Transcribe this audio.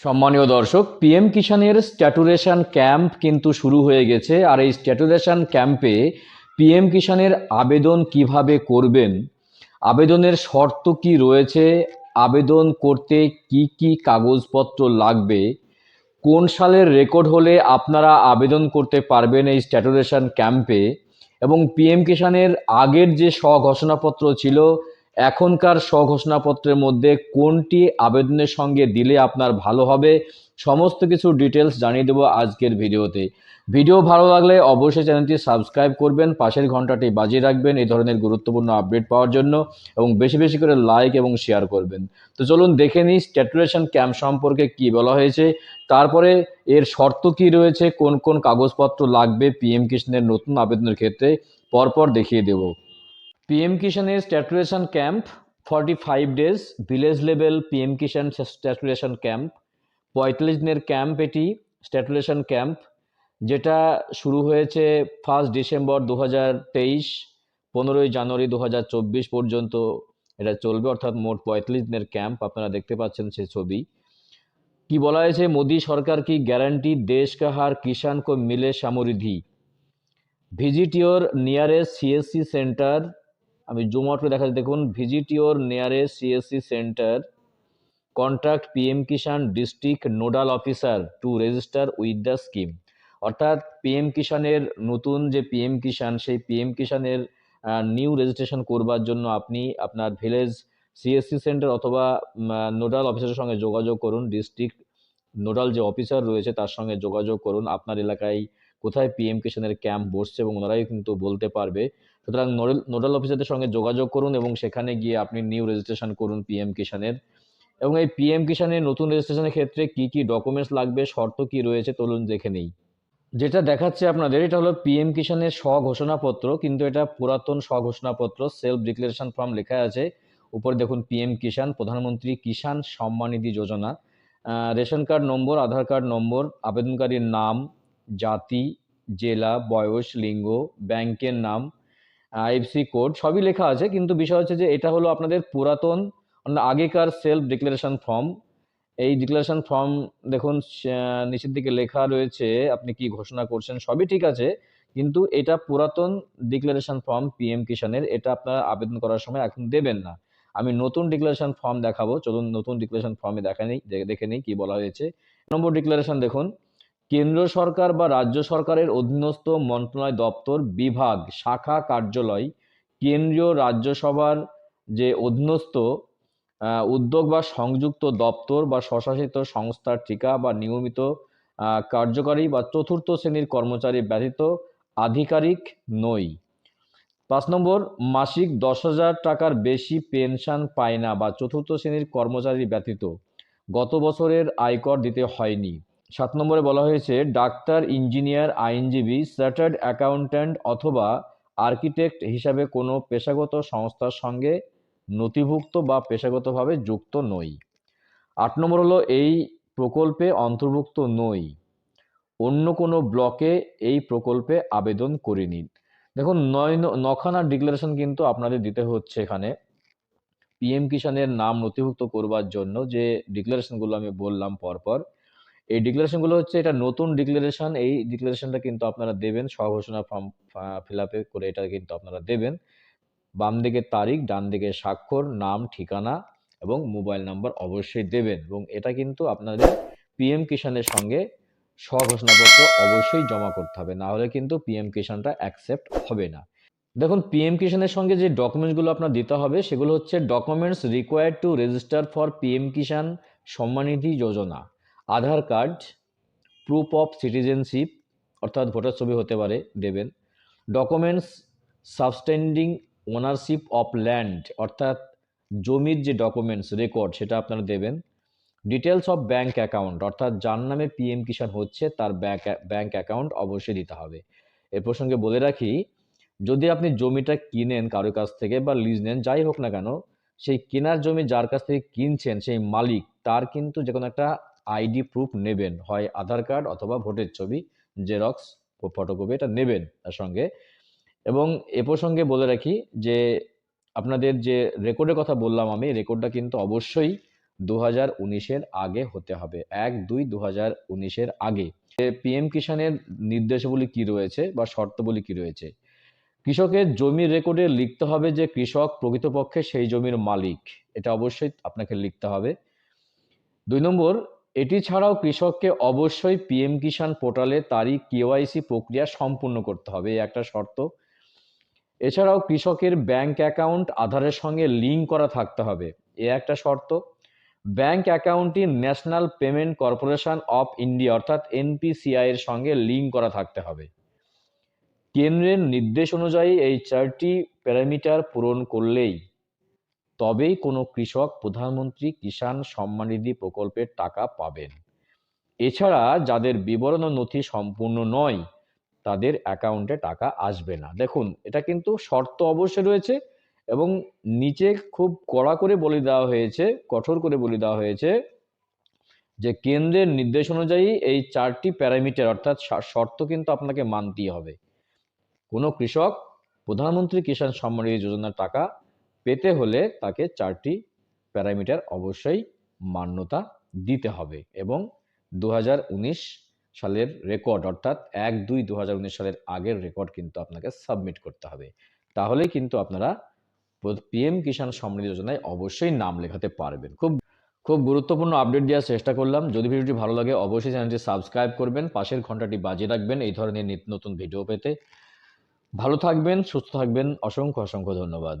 সম্মানীয় দর্শক পিএম কিষাণের স্ট্যাটুরেশন ক্যাম্প কিন্তু শুরু হয়ে গেছে। আর এই স্ট্যাটুরেশন ক্যাম্পে পিএম কিষাণের আবেদন কীভাবে করবেন? আবেদনের শর্ত কি রয়েছে? আবেদন করতে কি কি কাগজপত্র লাগবে? কোন সালের রেকর্ড হলে আপনারা আবেদন করতে পারবেন এই স্ট্যাটুরেশন ক্যাম্পে? এবং পিএম কিষাণের আগের যে স্বঘোষণাপত্র ছিল এখনকার স্বঘোষণাপত্রের মধ্যে কোনটি আবেদনের সঙ্গে দিলে আপনার ভালো হবে, সমস্ত কিছু ডিটেলস জানিয়ে দেবো আজকের ভিডিওতে। ভিডিও ভালো লাগলে অবশ্যই চ্যানেলটি সাবস্ক্রাইব করবেন, পাশের ঘন্টাটি বাজিয়ে রাখবেন এই ধরনের গুরুত্বপূর্ণ আপডেট পাওয়ার জন্য এবং বেশি বেশি করে লাইক এবং শেয়ার করবেন। তো চলুন দেখে নিই স্ট্যাটুরেশন ক্যাম্প সম্পর্কে কি বলা হয়েছে, তারপরে এর শর্ত কি রয়েছে, কোন কোন কাগজপত্র লাগবে পিএম কিষাণের নতুন আবেদনের ক্ষেত্রে, পরপর দেখিয়ে দেব। PM কিষাণের saturation camp forty five days village level PM Kisan saturation camp পঁয়তাল্লিশ দিনের ক্যাম্প এটি স্ট্যাটুরেশন ক্যাম্প যেটা শুরু হয়েছে ফার্স্ট ডিসেম্বর দু হাজার তেইশ, পনেরোই জানুয়ারি দু হাজার চব্বিশ পর্যন্ত। এটা চলবে, অর্থাৎ মোট পঁয়তাল্লিশ দিনের ক্যাম্প আপনারা দেখতে পাচ্ছেন সে ছবি। কি বলা হয়েছে, মোদি সরকার কি গ্যারান্টি দেশ কা হার কিষাণ কো মিলে সামরিধি? Visit your nearest CSC centre আমি জুম আউট করে দেখা দেখুন visit your nearest CSC centre contact PM Kisan district nodal officer to register with the scheme অর্থাৎ পিএম কিষাণের নতুন যে পিএম কিষাণ সেই পিএম কিষাণের নিউ রেজিস্ট্রেশন করবার জন্য আপনি আপনার ভিলেজ সিএসসি সেন্টার অথবা নোডাল অফিসারের সঙ্গে যোগাযোগ করুন। ডিস্ট্রিক্ট নোডাল যে অফিসার রয়েছে, তার সঙ্গে যোগাযোগ করুন। আপনার এলাকায় কোথায় পিএম কিষাণের ক্যাম্প বসছে এবং ওনারাই কিন্তু বলতে পারবে। সুতরাং নোডাল অফিসারদের সঙ্গে যোগাযোগ করুন এবং সেখানে গিয়ে আপনি নিউ রেজিস্ট্রেশন করুন পিএম কিষাণের এবং এই পিএম কিষাণের নতুন রেজিস্ট্রেশনের ক্ষেত্রে কি কি ডকুমেন্টস লাগবে, শর্ত কি রয়েছে চলুন দেখে নেই। যেটা দেখাচ্ছে আপনাদের, এটা হলো পিএম কিষাণের স্বঘোষণাপত্র, কিন্তু এটা পুরাতন স্বঘোষণাপত্র সেলফ ডিক্লারেশন ফর্ম লেখা আছে। উপরে দেখুন PM Kisan Pradhan Mantri Kisan Samman Nidhi Yojana. Ration card number, Aadhaar card number, আবেদনকারীর নাম, জাতি, জেলা, বয়স, লিঙ্গ, ব্যাংকের নাম আইএফসি কোড, সবই লেখা আছে, কিন্তু বিষয় হচ্ছে যে এটা হলো আপনাদের পুরাতন আগেকার সেলফ ডিক্লারেশন ফর্ম এই ডিক্লারেশন ফর্ম দেখুন নিচের দিকে লেখা রয়েছে, আপনি কি ঘোষণা করছেন, সবই ঠিক আছে, কিন্তু এটা পুরাতন ডিক্লারেশন ফর্ম পিএম কিষাণের এটা আপনারা আবেদন করার সময় এখন দেবেন না। আমি নতুন ডিক্লারেশন ফর্ম দেখাবো, চলুন নতুন ডিক্লারেশন ফর্মে দেখা নেই দেখে নেই কি বলা হয়েছে। নম্বর ডিক্লারেশন দেখুন কেন্দ্র সরকার বা রাজ্য সরকারের অধীনস্থ মন্ত্রণালয় দপ্তর, বিভাগ, শাখা কার্যালয়, কেন্দ্রীয় রাজ্যসভার যে অধীনস্থ উদ্যোগ বা সংযুক্ত দপ্তর বা স্বশাসিত সংস্থার ঠিকা বা নিয়মিত কার্যকারী বা চতুর্থ শ্রেণির কর্মচারী ব্যতীত আধিকারিক নই। পাঁচ নম্বর, মাসিক দশ হাজার টাকার বেশি পেনশন পায় না বা চতুর্থ শ্রেণির কর্মচারী ব্যতীত গত বছরের আয়কর দিতে হয়নি। সাত নম্বরে বলা হয়েছে, ডাক্তার, ইঞ্জিনিয়ার, আইনজীবী, চার্টার্ড অ্যাকাউন্ট্যান্ট অথবা আর্কিটেক্ট হিসাবে কোনো পেশাগত সংস্থার সঙ্গে নথিভুক্ত বা পেশাগতভাবে যুক্ত নই। আট নম্বর হলো, এই প্রকল্পে অন্তর্ভুক্ত নই। অন্য কোনো ব্লকে এই প্রকল্পে আবেদন করিনি। দেখুন, নয় নখানা ডিক্লারেশন কিন্তু আপনাদের দিতে হচ্ছে এখানে। পিএম কিষাণের নাম নথিভুক্ত করবার জন্য যে ডিক্লারেশনগুলো আমি বললাম পরপর এই ডিক্লারেশনগুলো হচ্ছে এটা নতুন ডিক্লারেশন এই ডিক্লারেশনটা কিন্তু আপনারা দেবেন, স্বঘোষণা ফর্ম ফিল আপে করে এটা কিন্তু আপনারা দেবেন। বাম দিকে তারিখ, ডান দিকে স্বাক্ষর, নাম, ঠিকানা এবং মোবাইল নাম্বার অবশ্যই দেবেন এবং এটা কিন্তু আপনাদের পিএম কিষাণের সঙ্গে স্বঘোষণাপত্র অবশ্যই জমা করতে হবে, না হলে কিন্তু পিএম কিষাণটা অ্যাকসেপ্ট হবে না। দেখুন পিএম কিষাণের সঙ্গে যে ডকুমেন্টসগুলো আপনার দিতে হবে, সেগুলো হচ্ছে documents required to register for PM Kisan Samman Nidhi Yojana Aadhaar card proof of citizenship অর্থাৎ ভোটার ছবি হতে পারে, দেবেন। Documents substantiating ownership of land অর্থাৎ জমির যে ডকুমেন্টস রেকর্ড সেটা আপনারা দেবেন। ডিটেলস অফ ব্যাঙ্ক অ্যাকাউন্ট অর্থাৎ যার নামে পিএম কিষাণ হচ্ছে, তার ব্যাঙ্ক ব্যাঙ্ক অ্যাকাউন্ট অবশ্যই দিতে হবে। এর প্রসঙ্গে বলে রাখি, যদি আপনি জমিটা কিনেন কারোর কাছ থেকে বা লিজ নেন, যাই হোক না কেন, সেই কেনার জমি যার কাছ থেকে কিনছেন, সেই মালিক, তার কিন্তু যে কোনো একটা আইডি প্রুফ নেবেন, হয় আধার কার্ড অথবা ভোটের ছবি জেরক্স ফটোকপি এটা নেবেন তার সঙ্গে। এবং এ প্রসঙ্গে বলে রাখি যে আপনাদের যে রেকর্ডের কথা বললাম আমি রেকর্ডটা কিন্তু অবশ্যই দু হাজার উনিশের আগে হতে হবে, এক দুই দু হাজার উনিশের আগে। পিএম কিষানের নির্দেশাবলী কি রয়েছে বা শর্তাবলী কি রয়েছে? কৃষকের জমির রেকর্ডে লিখতে হবে যে কৃষক প্রকৃতপক্ষে সেই জমির মালিক, এটা অবশ্যই আপনাকে লিখতে হবে। দুই নম্বর এটি ছাড়াও কৃষককে অবশ্যই পিএম কিষাণ পোর্টালে তারই কেওয়াইসি প্রক্রিয়া সম্পূর্ণ করতে হবে একটা শর্ত। এছাড়াও কৃষকের ব্যাংক অ্যাকাউন্ট আধারের সঙ্গে লিঙ্ক করা থাকতে হবে, এ একটা শর্ত। ব্যাংক অ্যাকাউন্টটি national payment corporation of India অর্থাৎ এনপিসিআই এর সঙ্গে লিঙ্ক করা থাকতে হবে। কেন্দ্রের নির্দেশ অনুযায়ী এই চারটি প্যারামিটার পূরণ করলেই তবেই কোনো কৃষক প্রধানমন্ত্রী কিষাণ সম্মানিধি প্রকল্পের টাকা পাবেন। এছাড়া যাদের বিবরণ ও নথি সম্পূর্ণ নয়, তাদের অ্যাকাউন্টে টাকা আসবে না। দেখুন, এটা কিন্তু শর্ত অবশ্যই রয়েছে এবং নিচে খুব কড়া করে বলে দেওয়া হয়েছে, কঠোর করে বলে দেওয়া হয়েছে যে কেন্দ্রের নির্দেশ অনুযায়ী এই চারটি প্যারামিটার অর্থাৎ শর্ত কিন্তু আপনাকে মানতেই হবে। কোনো কৃষক প্রধানমন্ত্রী কিষাণ সম্মান নিধি যোজনার টাকা পেতে হলে তাকে চারটি প্যারামিটার অবশ্যই মান্যতা দিতে হবে এবং দু হাজার উনিশ সালের রেকর্ড অর্থাৎ এক দুই দু সালের আগের রেকর্ড কিন্তু আপনাকে সাবমিট করতে হবে। তাহলেই কিন্তু আপনারা পিএম কিষাণ সমৃদ্ধি যোজনায় অবশ্যই নাম লেখাতে পারবেন। খুব খুব গুরুত্বপূর্ণ আপডেট দেওয়ার চেষ্টা করলাম। যদি ভিডিওটি ভালো লাগে, অবশ্যই চ্যানেলটি সাবস্ক্রাইব করবেন, পাশের ঘন্টাটি বাজিয়ে রাখবেন। এই ধরনের নিত্য নতুন ভিডিও পেতে ভালো থাকবেন সুস্থ থাকবেন। অসংখ্য অসংখ্য ধন্যবাদ।